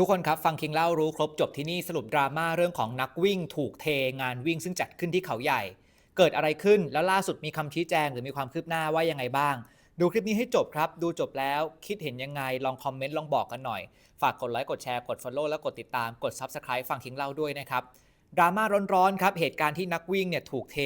ทุกคนครับ ฟังคิงเล่ารู้ครบจบที่นี่สรุปดราม่าเรื่องของนักวิ่งถูกเทงานวิ่งซึ่งจัดขึ้นที่เขาใหญ่ เกิดอะไรขึ้นแล้วล่าสุดมีคำชี้แจงหรือมีความคืบหน้าว่ายังไงบ้าง ดูคลิปนี้ให้จบครับ ดูจบแล้วคิดเห็นยังไงลองคอมเมนต์ลองบอกกันหน่อย ฝากกดไลค์กดแชร์กด Follow แล้วกดติดตามกด Subscribe ฟังคิงเล่าด้วยนะครับดราม่าร้อนๆครับเหตุการณ์ที่นักวิ่งเนี่ยถูกเท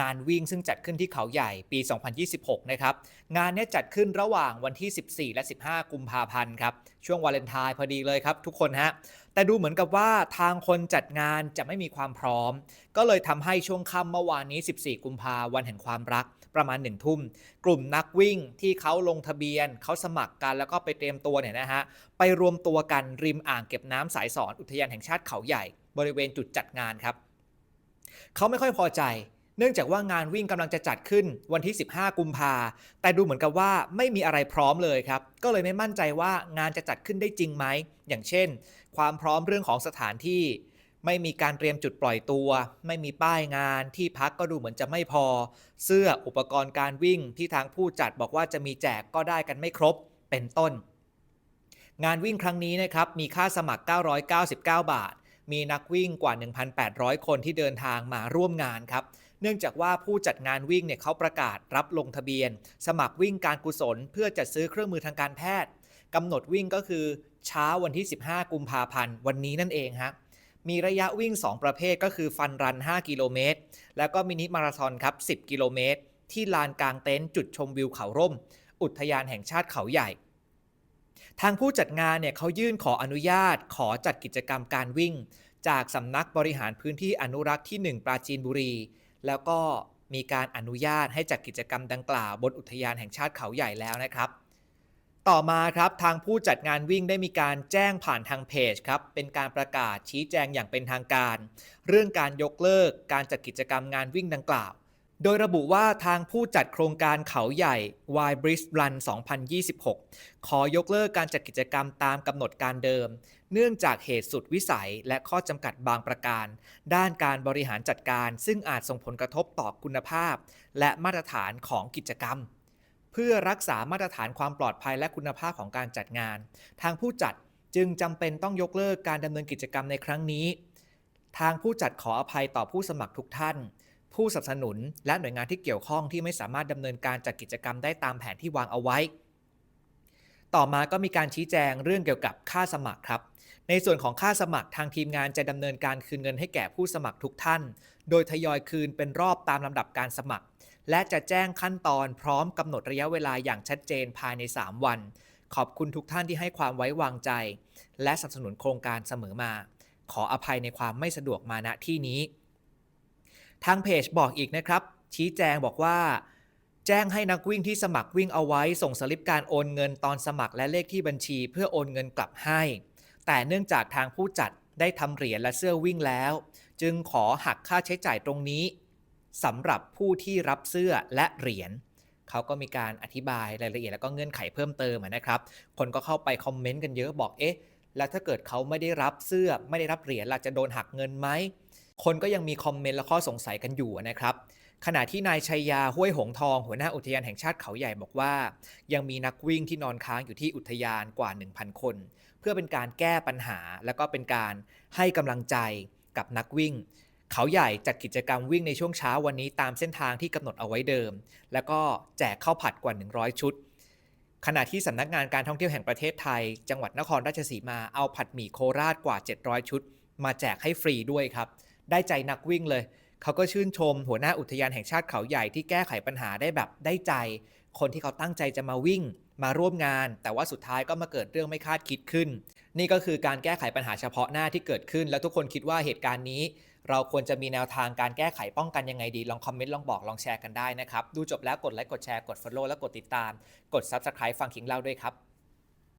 งานวิ่งซึ่งจัดขึ้นที่เขาใหญ่ปี 2026 นะครับ งานนี้จัดขึ้นระหว่างวันที่ 14 และ 15 กุมภาพันธ์ครับ ช่วงวาเลนไทน์พอดีเลยครับทุกคนฮะ แต่ดูเหมือนกับว่าทางคนจัดงานจะไม่มีความพร้อม ก็เลยทำให้ช่วงค่ำเมื่อวานนี้ 14 กุมภาวันแห่งความรักประมาณ 1 ทุ่ม กลุ่มนักวิ่งที่เขาลงทะเบียน เขาสมัครกันแล้วก็ไปเตรียมตัวเนี่ยนะฮะ ไปรวมตัวกันริมอ่างเก็บน้ำสายสอนอุทยานแห่งชาติเขาใหญ่ บริเวณจุดจัดงานครับ เขาไม่ค่อยพอใจ เนื่องจากว่างานวิ่งกำลังจะจัดขึ้นวันที่ 15 กุมภาแต่ดูเหมือนกับว่าไม่มีอะไรพร้อมเลยครับ ก็เลยไม่มั่นใจว่างานจะจัดขึ้นได้จริงไหม อย่างเช่น ความพร้อมเรื่องของสถานที่ ไม่มีการเตรียมจุดปล่อยตัว ไม่มีป้ายงานที่พักก็ดูเหมือนจะไม่พอ เสื้ออุปกรณ์การวิ่งที่ทางผู้จัดบอกว่าจะมีแจกก็ได้กันไม่ครบเป็นต้น งานวิ่งครั้งนี้นะครับมีค่าสมัคร 999 บาท มีนักวิ่งกว่า 1,800 คนที่เดินทางมาร่วมงานครับ เนื่องจากว่าผู้จัดงานวิ่งเนี่ยเขาประกาศรับลงทะเบียน สมัครวิ่งการกุศล เพื่อจัดซื้อเครื่องมือทางการแพทย์กำหนดวิ่งก็คือเช้าวันที่ 15 กุมภาพันธ์วันนี้นั่นเองฮะมีระยะวิ่ง 2 ประเภทก็คือฟันรัน 5 กิโลเมตร แล้วก็มินิมาราธอนครับ 10 กิโลเมตร ที่ลานกลางเต็นท์จุดชมวิวเขาร่ม อุทยานแห่งชาติเขาใหญ่ ทางผู้จัดงานเนี่ยเขายื่นขออนุญาต ขอจัดกิจกรรมการวิ่ง จากสำนักบริหารพื้นที่อนุรักษ์ที่ 1 ปราจีนบุรี แล้วก็มีการอนุญาตให้จัดกิจกรรมดังกล่าวบนอุทยานแห่งชาติเขาใหญ่แล้วนะครับ ต่อมาครับทางผู้จัดงานวิ่งได้มีการแจ้งผ่านทางเพจครับเป็นการประกาศชี้แจงอย่างเป็นทางการ เรื่องการยกเลิกการจัดกิจกรรมงานวิ่งดังกล่าว โดยระบุว่าทางผู้จัดโครงการเขาใหญ่ Y b r i d g e Run 2026 ขอยกเลิกการจัดกิจกรรมตามกำหนดการเดิม เนื่องจากเหตุสุดวิสัยและข้อจำกัดบางประการ ด้านการบริหารจัดการ ซึ่งอาจส่งผลกระทบต่อคุณภาพ และมาตรฐานของกิจกรรม เพื่อรักษามาตรฐานความปลอดภัยและคุณภาพของการจัดงาน ทางผู้จัดจึงจำเป็นต้องยกเลิกการดำเนินกิจกรรมในครั้งนี้ ทางผู้จัดขออภัยต่อผู้สมัครทุกท่าน ผู้สนับสนุน และหน่วยงานที่เกี่ยวข้องที่ไม่สามารถดำเนินการจัดกิจกรรมได้ตามแผนที่วางเอาไว้ ต่อมาก็มีการชี้แจงเรื่องเกี่ยวกับค่าสมัครครับ ในส่วนของค่าสมัครทางทีมงานจะดำเนินการคืนเงินให้แก่ผู้สมัครทุกท่าน โดยทยอยคืนเป็นรอบตามลำดับการสมัคร และจะแจ้งขั้นตอนพร้อมกำหนดระยะเวลาอย่างชัดเจนภายใน 3 วัน ขอบคุณทุกท่านที่ให้ความไว้วางใจ และสนับสนุนโครงการเสมอมา ขออภัยในความไม่สะดวกมาณที่นี้ ทางเพจบอกอีกนะครับ ชี้แจงบอกว่า แจ้งให้นักวิ่งที่สมัครวิ่งเอาไว้ ส่งสลิปการโอนเงินตอนสมัครและเลขที่บัญชีเพื่อโอนเงินกลับให้ แต่เนื่องจากทางผู้จัดได้ทำเหรียญและเสื้อวิ่งแล้ว จึงขอหักค่าใช้จ่ายตรงนี้สำหรับผู้ที่รับเสื้อและเหรียญเขาก็มีการอธิบายรายละเอียดแล้วก็เงื่อนไขเพิ่มเติมนะครับ คนก็เข้าไปคอมเมนต์กันเยอะบอกเอ๊ะ แล้วถ้าเกิดเขาไม่ได้รับเสื้อไม่ได้รับเหรียญล่ะจะโดนหักเงินไหม คนก็ยังมีคอมเมนต์และข้อสงสัยกันอยู่นะครับ ขณะที่นายชัยยาห้วยหงทอง หัวหน้าอุทยานแห่งชาติเขาใหญ่บอกว่า ยังมีนักวิ่งที่นอนค้างอยู่ที่อุทยานกว่า 1,000 คน เพื่อเป็นการแก้ปัญหา และก็เป็นการให้กำลังใจกับนักวิ่ง เขาใหญ่จัดกิจกรรมวิ่งในช่วงเช้าวันนี้ตามเส้นทางที่กำหนดเอาไว้เดิม แล้วก็แจกข้าวผัดกว่า 100 ชุดขณะที่สำนักงานการท่องเที่ยวแห่งประเทศไทย จังหวัดนครราชสีมาเอาผัดหมี่โคราชกว่า 700 ชุด มาแจกให้ฟรีด้วยครับ ได้ใจนักวิ่งเลย เขาก็ชื่นชมหัวหน้าอุทยานแห่งชาติเขาใหญ่ที่แก้ไขปัญหาได้แบบได้ใจ คนที่เขาตั้งใจจะมาวิ่ง มาร่วมงาน แต่ว่าสุดท้ายก็มาเกิดเรื่องไม่คาดคิดขึ้น นี่ก็คือการแก้ไขปัญหาเฉพาะหน้าที่เกิดขึ้น แล้วทุกคนคิดว่าเหตุการณ์นี้ เราควรจะมีแนวทางการแก้ไขป้องกันยังไงดีลองคอมเมนต์ลองบอกลองแชร์กันได้นะครับดูจบแล้วกดไลค์กดแชร์กด Follow และกดติดตาม กด Subscribe ฟังคิงเล่าด้วยครับ